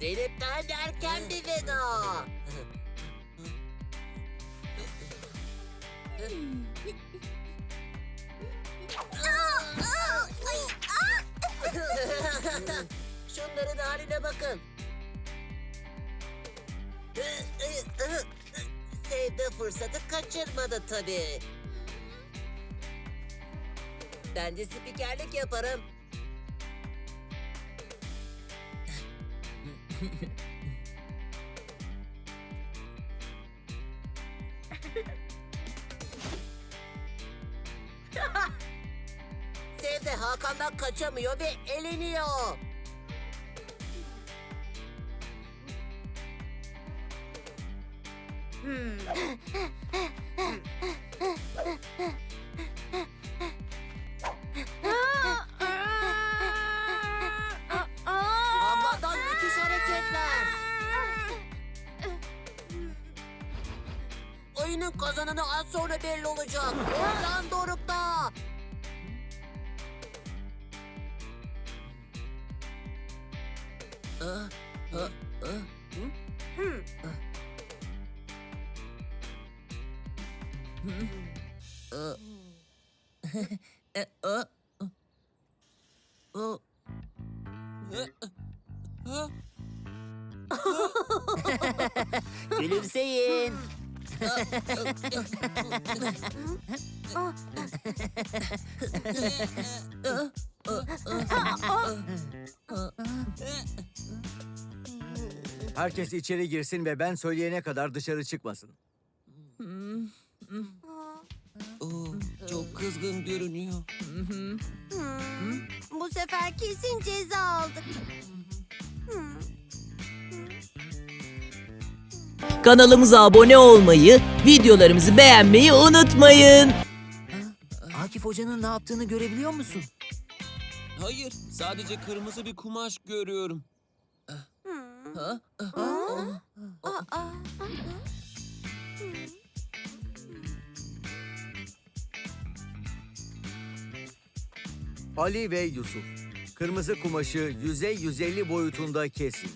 Zeynep daha erken bir. Hmm. Şunların haline bakın. Sevde fırsatı kaçırmadı tabii. Ben de spikerlik yaparım. Sevde Hakan'dan kaçamıyor ve eleniyor. Amandan müthiş hareketler. Oyunun kazananı az sonra belli olacak. Ozan Doruk'ta. Ah. Hmm. Gülümseyin. Herkes içeri girsin ve ben söyleyene kadar dışarı çıkmasın. Kızgın görünüyor. Bu sefer kesin ceza aldık. Kanalımıza abone olmayı, videolarımızı beğenmeyi unutmayın. Akif Hoca'nın ne yaptığını görebiliyor musun? Hayır, sadece kırmızı bir kumaş görüyorum. Ha? Ali ve Yusuf. Kırmızı kumaşı yüzey 150 boyutunda kesin.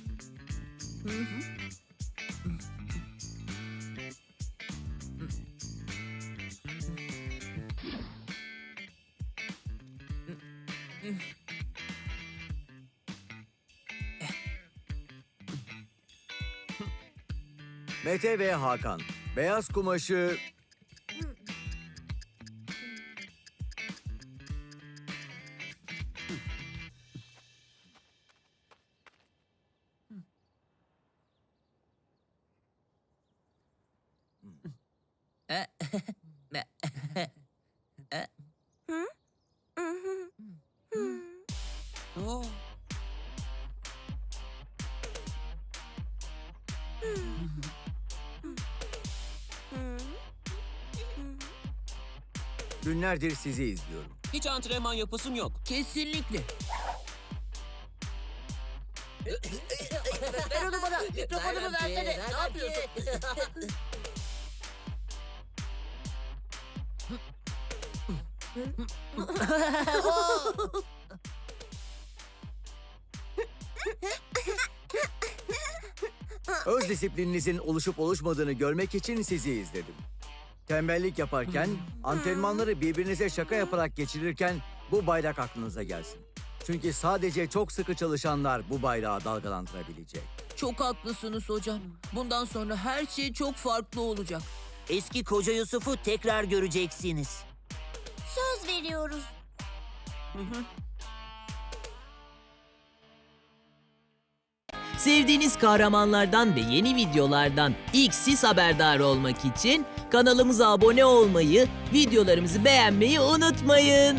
Mete ve Hakan. Beyaz kumaşı Oo, günlerdir sizi izliyorum. hiç antrenman yapasım yok. Kesinlikle. Ver onu bana. Mikrofonumu versene. Ne yapıyorsun? Öz disiplininizin oluşup oluşmadığını görmek için sizi izledim. Tembellik yaparken, antrenmanları birbirinize şaka yaparak geçirirken bu bayrak aklınıza gelsin. Çünkü sadece çok sıkı çalışanlar bu bayrağı dalgalandırabilecek. Çok haklısınız hocam. Bundan sonra her şey çok farklı olacak. Eski koca Yusuf'u tekrar göreceksiniz. Söz veriyoruz. Sevdiğiniz kahramanlardan ve yeni videolardan ilk siz haberdar olmak için kanalımıza abone olmayı, videolarımızı beğenmeyi unutmayın.